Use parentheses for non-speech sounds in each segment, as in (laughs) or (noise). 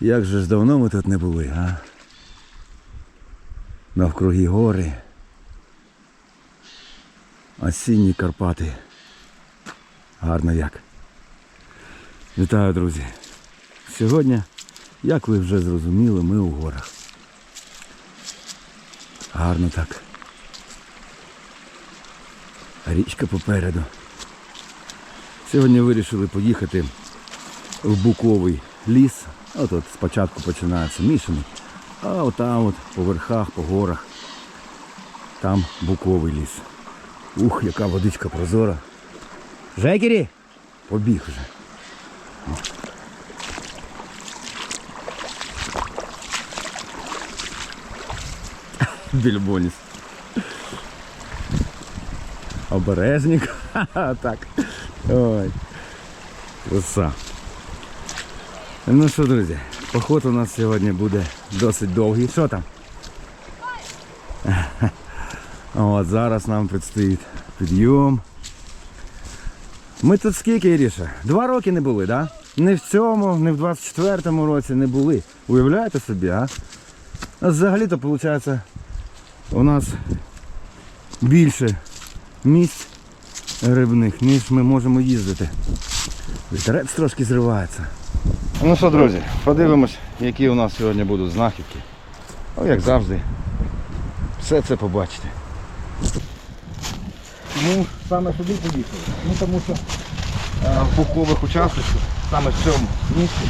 Як же ж давно ми тут не були, а? Навкруги гори. Осінні Карпати. Гарно як. Вітаю, друзі. Сьогодні, як ви вже зрозуміли, ми у горах. Гарно так. Річка попереду. Сьогодні вирішили поїхати в буковий ліс. От от спочатку починається мішаний, а отам от по верхах, по горах. Там буковий ліс. Ух, яка водичка прозора. Жекері! Побіг вже. (laughs) Більбоніс. Обережник. Ха-ха, (laughs) так. Ой. Краса. Ну що, друзі, поход у нас сьогодні буде досить довгий. Що там? (laughs) От зараз нам предстоїть підйом. Ми тут скільки, Іріша? Два роки не були, так? Да? Не в цьому, не в 24-му році не були. Уявляєте собі, а? А Взагалі-то, виходить, у нас більше місць рибних, ніж ми можемо їздити. Вітерець трошки зривається. Ну що, друзі, подивимось, які у нас сьогодні будуть знахідки. Ну, як завжди, все це побачите. Ну, саме сюди поїхали. Ну тому що е, в букових участках, саме в цьому місці,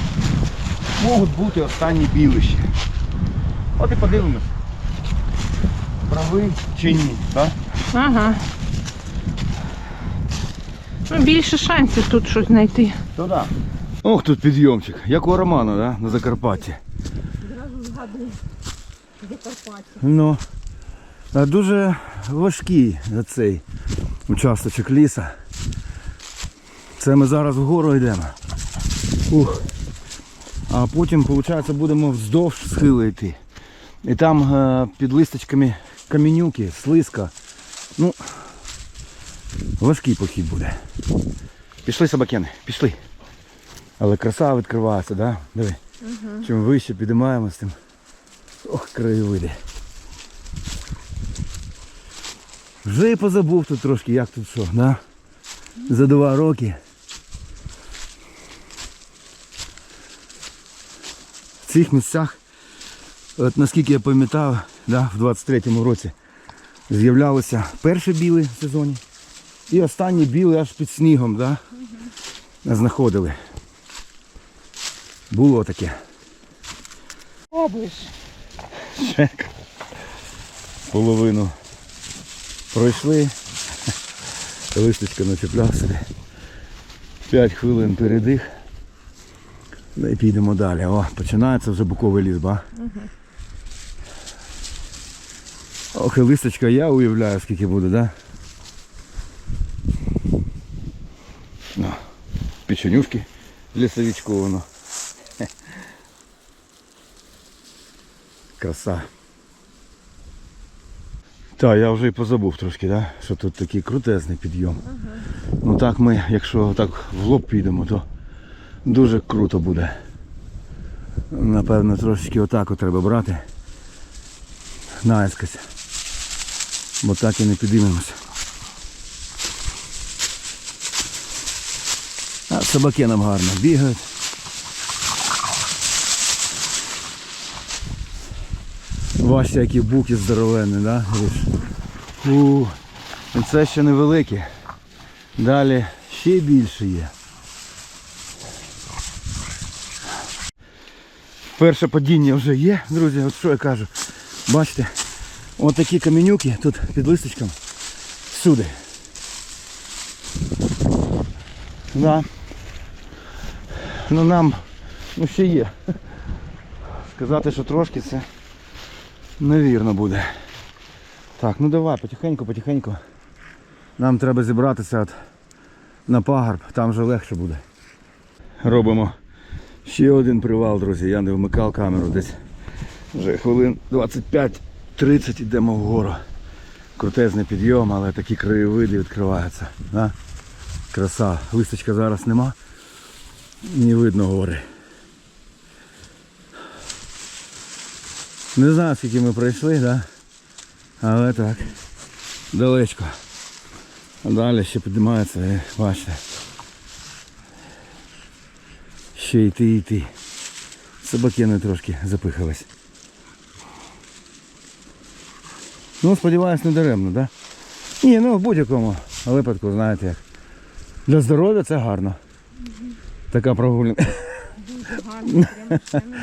можуть бути останні білища. От і подивимось. Правий чи ні, так? Ага. Ну, більше шансів тут щось знайти. Туди. Ох, тут підйомчик, як у Романа, да? на Закарпатті. Зразу згадую Закарпаття. Ну, дуже важкий цей участочок ліса. Це ми зараз вгору йдемо. Ух. А потім, виходить, будемо вздовж схили йти. І там е, під листочками камінюки, слизька. Ну, важкий похід буде. Пішли собакени, пішли. Але краса відкривається, да? Диви. Чим вище підіймаємось, тим. Ох, краєвиди. Вже і позабув тут трошки, як тут що, да? За два роки. В цих місцях, от наскільки я пам'ятав, да, в 23-му році з'являлися перші біли в сезоні. І останні біли аж під снігом, да? знаходили. Було таке. Пробуєш. Чек. Половину пройшли. Листочка начепляв собі. 5 хвилин передих. Ну і підемо далі. О, починається вже буковий ліс, ба? Ох, і листочка, я уявляю, скільки буде, да? Ну, печенюшки лісовичку Краса. Так, я вже і позабув трошки, да? що тут такий крутезний підйом. Ну так ми, якщо так в лоб підемо, то дуже круто буде. Напевно, трошечки отак треба брати. Наискось. Бо так і не підіймемося. А собаки нам гарно бігають. Бачите, які буки здоровенні, да? У, і це ще невеликі. Далі ще більше є. Перше падіння вже є, друзі, от що я кажу. Бачите, от такі каменюки тут під листочком. Всюди. Да. Ну нам ну ще є. Сказати, що трошки це невірно буде. Так, ну давай, потихеньку, потихеньку. Нам треба зібратися от на пагорб, там вже легше буде. Робимо ще один привал, друзі. Я не вмикав камеру десь. Вже хвилин 25-30 йдемо вгору. Крутезний підйом, але такі краєвиди відкриваються. Да? Краса. Листочка зараз нема. Не видно гори. Не знаю, скільки ми пройшли, да? але так. Далечко. А далі ще піднімається, і бачите. Ще йти йти. Собакени трошки запихались. Ну, сподіваюсь, не даремно, так? Да? Ні, ну в будь-якому випадку, знаєте як. Для здоров'я це гарно. Така прогулянка. Дуже гарно, прямо ще не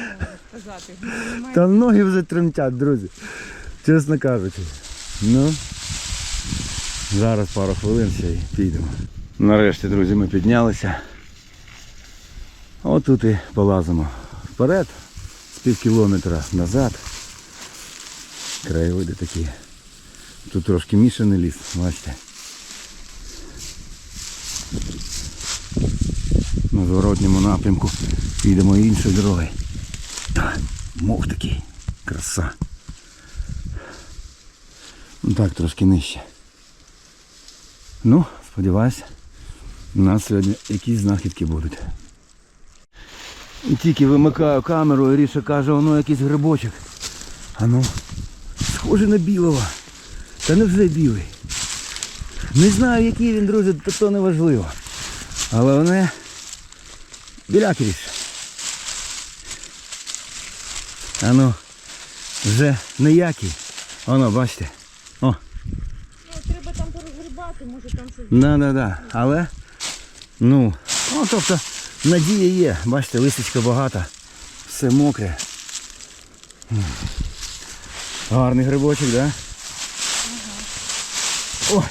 можу сказати. Та ноги вже тремтять, друзі. Чесно кажучи. Ну, зараз пару хвилин ще й підемо. Нарешті, друзі, ми піднялися. Отут і полазимо вперед, з пів кілометра назад. Краєвиди такі. Тут трошки мішаний ліс, бачите. На зворотньому напрямку підемо іншою дорогою. Та, мох такий. Краса. Ну так, трошки нижче. Ну, сподіваюся, у нас сьогодні якісь знахідки будуть. І тільки вимикаю камеру, і Ріша каже, воно якийсь грибочок. А ну, схоже на білого. Та не вже білий. Не знаю, який він, друзі, то, не важливо. Але вони біляки ріш. Ну, вже ніякий. Воно, бачите. О, Ну, треба там порозгрібати, може там щось. да, да, да. Але, ну, ну, тобто, надія є. Бачите, листочка багата. Все мокре. Гарний грибочок, да? Ой.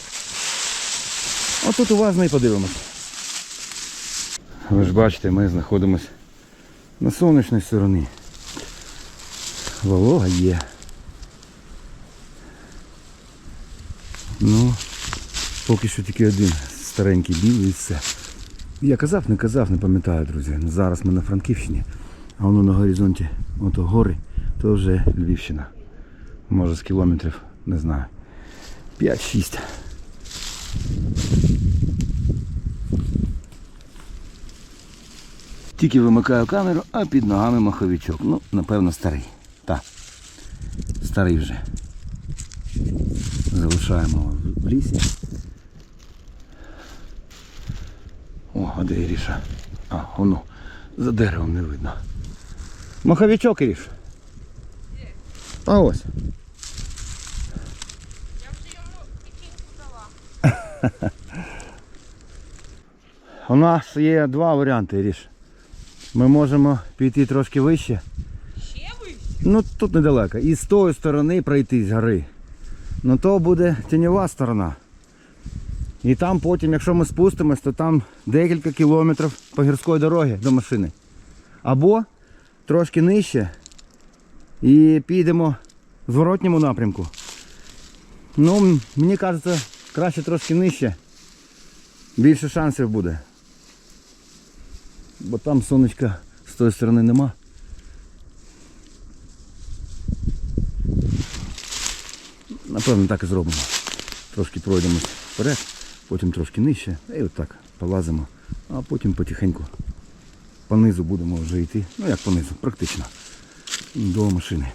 От тут уважно і подивимось. Ви ж бачите, ми знаходимося на сонячній стороні. Волога є. Ну, поки що тільки один старенький білий все. Я казав, не казав, не пам'ятаю, друзі. Зараз ми на Франківщині, а воно на горизонті, ото гори, то вже Львівщина. Може з кілометрів, не знаю. 5-6. Тільки вимикаю камеру, а під ногами маховичок. Ну, напевно, старий. Старий вже. Залишаємо в лісі. О, а де Іріша? А, воно. За деревом не видно. Маховичок Іріш. А ось. Я вже йому пікінку дала. У нас є два варіанти, Іріш. Ми можемо піти трошки вище. Ну тут недалеко. І з тої сторони пройти з гори. Ну то буде тіньова сторона. І там потім, якщо ми спустимось, то там декілька кілометрів по гірської дороги до машини. Або трошки нижче і підемо в зворотньому напрямку. Ну, мені кажеться, краще трошки нижче. Більше шансів буде. Бо там сонечка з тої сторони нема. Напевно, так і зробимо. Трошки пройдемось вперед, потім трошки нижче, і отак полазимо, а потім потихеньку по низу будемо вже йти. Ну як по низу, практично. До машини.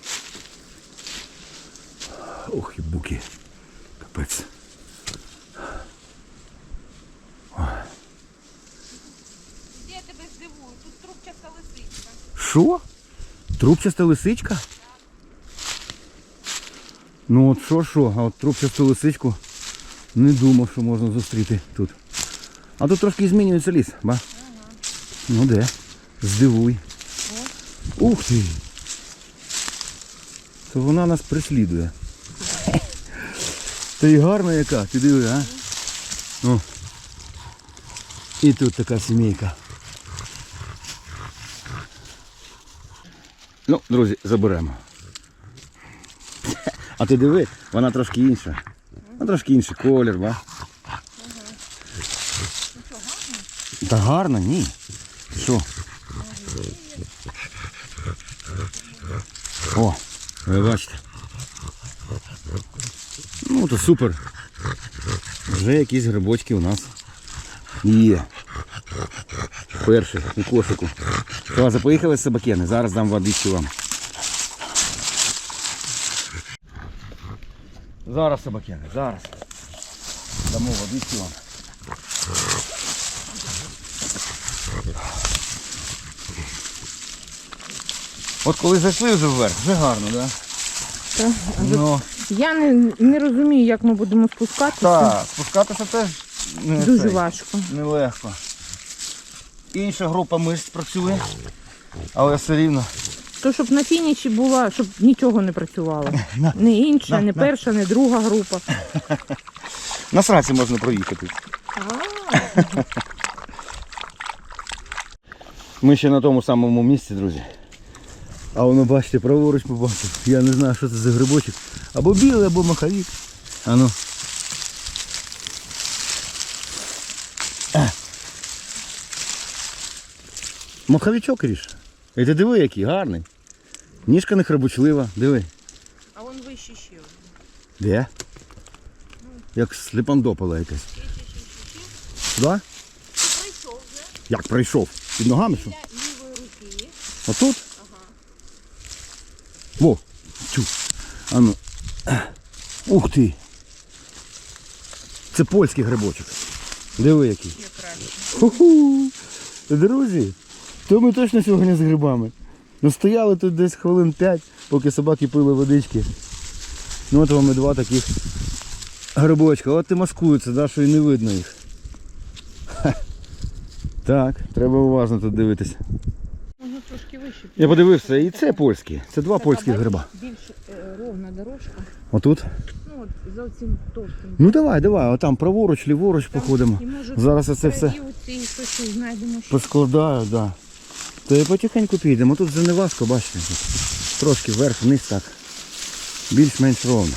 Ох і буки. Капець. Тебе здивую, тут трубчаста лисичка. Що? Трубчаста лисичка? Ну от що, що, а от трубчасту лисичку не думав, що можна зустріти тут. А тут трошки змінюється ліс, ба? Ну де? Здивуй. Ух ти! То вона нас прислідує. Та й гарна яка, ти диви, а? О. І тут така сімейка. Ну, друзі, заберемо. Ти диви, вона трошки інша. Вона трошки інший колір, ба? Та гарно, ні. Що? О, ви бачите. Ну, то супер. Вже якісь грибочки у нас є. Перший у кошику. Класе, поїхали собакени, зараз дам водички вам. Зараз собакени, зараз. Дамо водички вам. От коли зайшли вже вверх, вже гарно, так? Так. Ну, Я не, не розумію, як ми будемо спускатися. так, спускатися теж не, Дуже цей, важко. нелегко. Інша група мишць працює, але все рівно. То щоб на фініші була, щоб нічого не працювало. (laughs) Не інша, не перша, не друга група. (laughs) На сраці можна проїхати. Ми ще на тому самому місці, друзі. А воно, бачите, праворуч побачив. Я не знаю, що це за грибочок. Або білий, або маховік. А ну. А. Маховичок ріж. І ти диви, який гарний. Ніжка не храбучлива, диви. А вон вище ще. Де? Як сліпандопала якась. Сюди? Прийшов вже Як прийшов? Під ногами що? лівої руки. Отут? Во, чу. А ну. Ух ти. Це польський грибочок. Диви який. Ху-ху. Друзі, то ми точно сьогодні з грибами. Ну стояли тут десь хвилин 5, поки собаки пили водички. Ну от вам і два таких грибочка. От і маскуються, да, що і не видно їх. Ха. Так, треба уважно тут дивитися. Можна трошки вище. Я подивився, і це польські. Це два польських гриба. Більш е, ровна дорожка. Отут? Ну от зовсім товстим. Ну давай, давай, отам праворуч, ліворуч походимо. І може Зараз оце все оці знайдемо. ще. поскладаю, да. То і потихеньку підемо. Тут вже не важко, бачите. Трошки вверх, вниз так. Більш-менш ровно.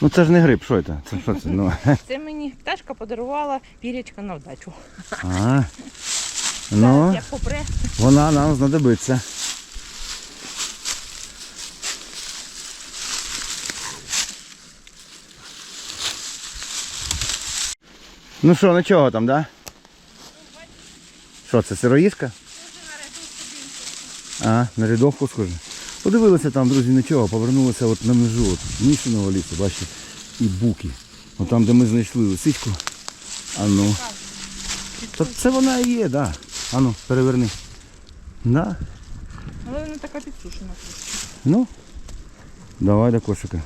Ну це ж не гриб, що це? Це що це? Ну, (laughs) Це мені пташка подарувала пірячка на вдачу. а, (laughs) ну, як попре. вона нам знадобиться. Ну що, нічого там, да? Що це, сироїшка? А, на рядовку схоже. Подивилися там, друзі, нічого, повернулися от на межу от, мішаного лісу, бачите, і буки. От там, де ми знайшли лисичку. А ну. Та це вона і є, так. Да. А ну, переверни. Да. Але вона така підсушена. трошки. Ну, давай до кошика.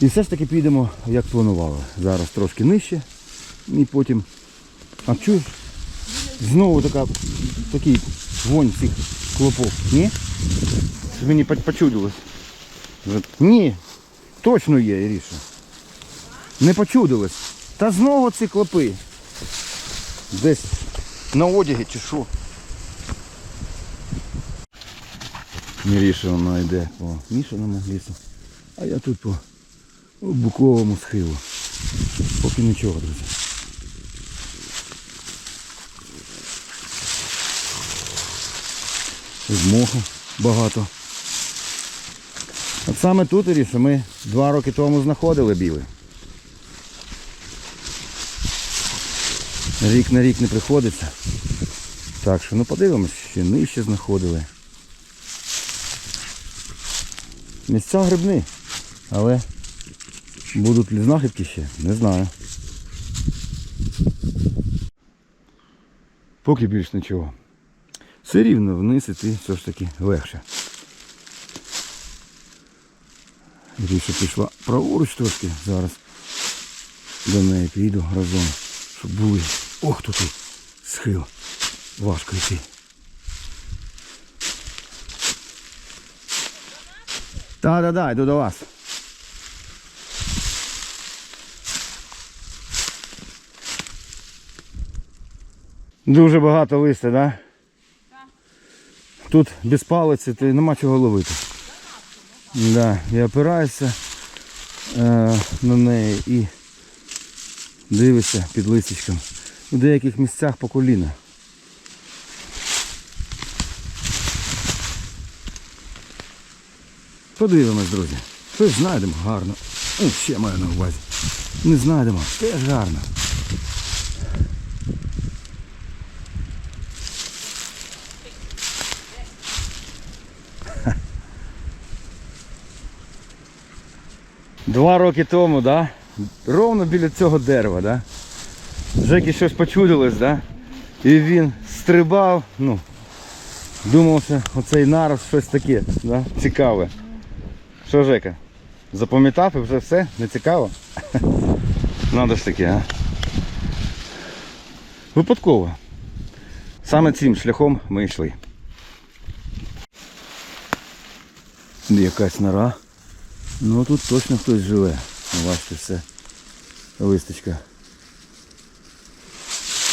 І все ж таки підемо, як планували. Зараз трошки нижче і потім. А чуєш? Знову така, такий вонь цих клопов. Ні? Це Мені почудилось. Ні, точно є, Іріша. Не почудилось. Та знову ці клопи. Десь на одягі чи що. Міріше воно йде по мішаному лісу. А я тут по буковому схилу. Поки нічого, друзі. Моху багато. От саме тут Іріше, ми два роки тому знаходили білий. Рік на рік не приходиться. Так що ну подивимось, ще нижче знаходили. Місця грибні, але будуть ли знахідки ще, не знаю. Поки більш нічого. Все рівно вниз іти все ж таки легше. Ріша пішла праворуч трошки, зараз до неї піду разом, щоб були. Ох тут схил. Важко йти. Так, йду до вас. Дуже багато листя, так? Да? Тут без палиці ти нема чого ловити. Да, я опираюся е, на неї і дивишся під листячком. У деяких місцях по коліна. Подивимось, друзі. Щось знайдемо гарно. Ще маю на увазі. Не знайдемо, теж гарно. Два роки тому, да? ровно біля цього дерева, да? Жекі щось почудилось, да? і він стрибав, ну, думав, що оцей нараз щось таке, да? цікаве. Що, Жека, запам'ятав і вже все? Не цікаво? (laughs) Надо ж таке, а? Випадково. Саме цим шляхом ми йшли. Якась нора. Ну тут точно хтось живе. Ну, Бачите, все. Листочка.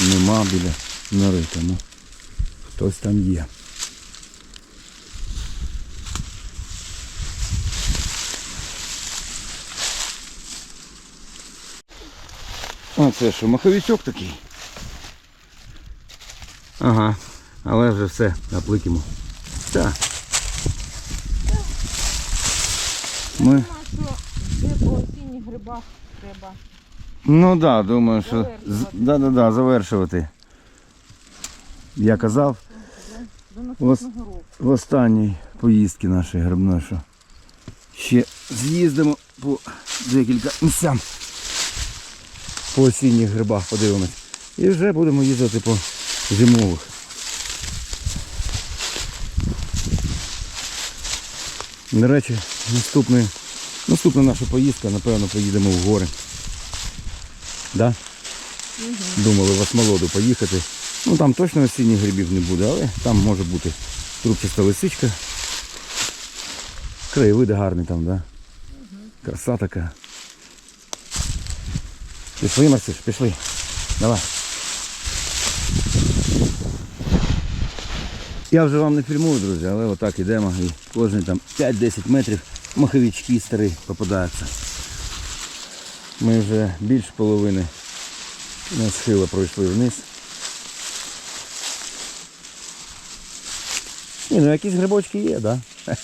Нема біля нори, тому хтось там є. А це що, маховичок такий? Ага, але вже все, напликимо. Так. Ми... Думаю, що по осінніх грибах треба. Ну так, да, думаю, що да, да, да, завершувати. Я казав До в останній поїздці нашої грибної, що ще з'їздимо по декілька місцям. По осінніх грибах подивимось. І вже будемо їздити по зимових. До речі, наступний, наступна наша поїздка, напевно, поїдемо в гори. Да? Думали в Осмолоду поїхати. Ну там точно осінніх грибів не буде, але там може бути трубчаста лисичка. Краєвиди гарні там, да? Краса така. Пішли, Марсиш, пішли. Давай. Я вже вам не фільмую, друзі, але отак йдемо і кожні там 5-10 метрів маховички старі попадаються. Ми вже більше половини на схила пройшли вниз. Ні, ну якісь грибочки є? Да? (laughs)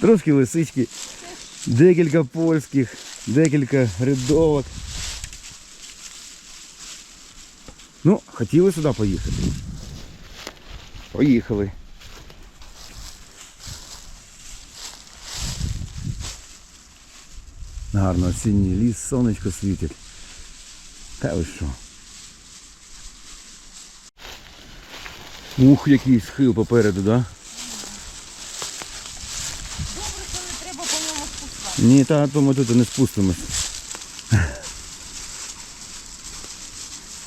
Трошки лисички, декілька польських, декілька рядовок. Ну, хотіли сюди поїхати. Поїхали. Гарно осінній ліс, сонечко світить. Та ви що? Ух, який схил попереду, да? Добре, не треба по ньому спускати. Ні, та то ми тут не спустимось.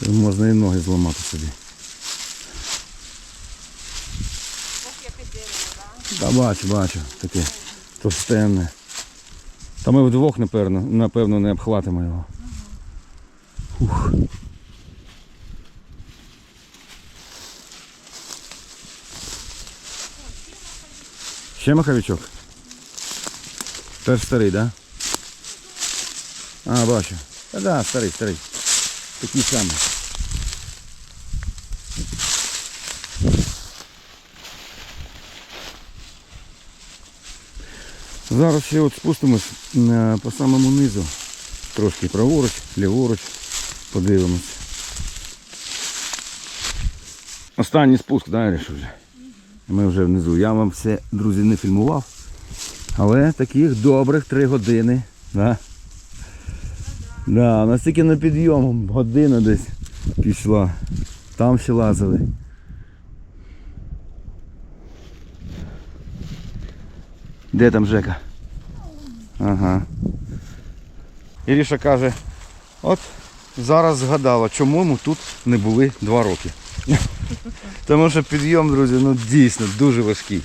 Можна і ноги зламати собі. Ох, яке дерево, так? Та бачу, бачу, таке товстенне. Та ми вдвох, напевно, напевно, не обхватимо його. Ух. Ще маховичок? Теж старий, так? Да? А, бачу. Та да, старий, старий. Такий самий. Зараз ще от спустимось е, по самому низу. Трошки праворуч, ліворуч. Подивимось. Останній спуск, да, Іриш, вже. Ми вже внизу. Я вам все, друзі, не фільмував. Але таких добрих три години. Да? Да, у нас тільки на підйом година десь пішла. Там ще лазили. Де там Жека? Ага. Іріша каже, от зараз згадала, чому ми тут не були два роки. (laughs) Тому що підйом, друзі, ну дійсно дуже важкий.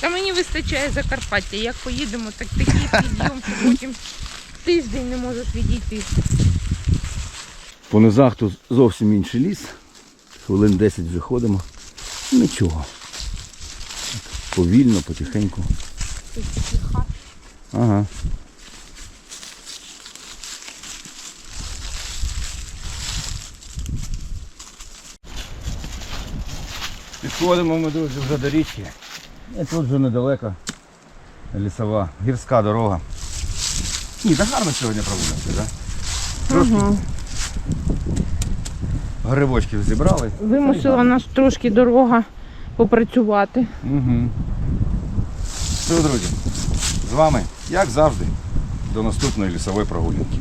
Та мені вистачає Закарпаття. Як поїдемо, так такий підйом, що потім тиждень не можеш відійти. По низах тут зовсім інший ліс. Хвилин 10 вже ходимо. Нічого. Повільно, потихеньку. Ага. Підходимо ми, друзі, вже до річки. І тут вже недалеко лісова, гірська дорога. Ні, та гарно сьогодні проводимося, так? Трошки Ага. грибочків зібрали. Вимусила нас трошки дорога попрацювати. Угу. Все, друзі, з вами, як завжди, до наступної лісової прогулянки.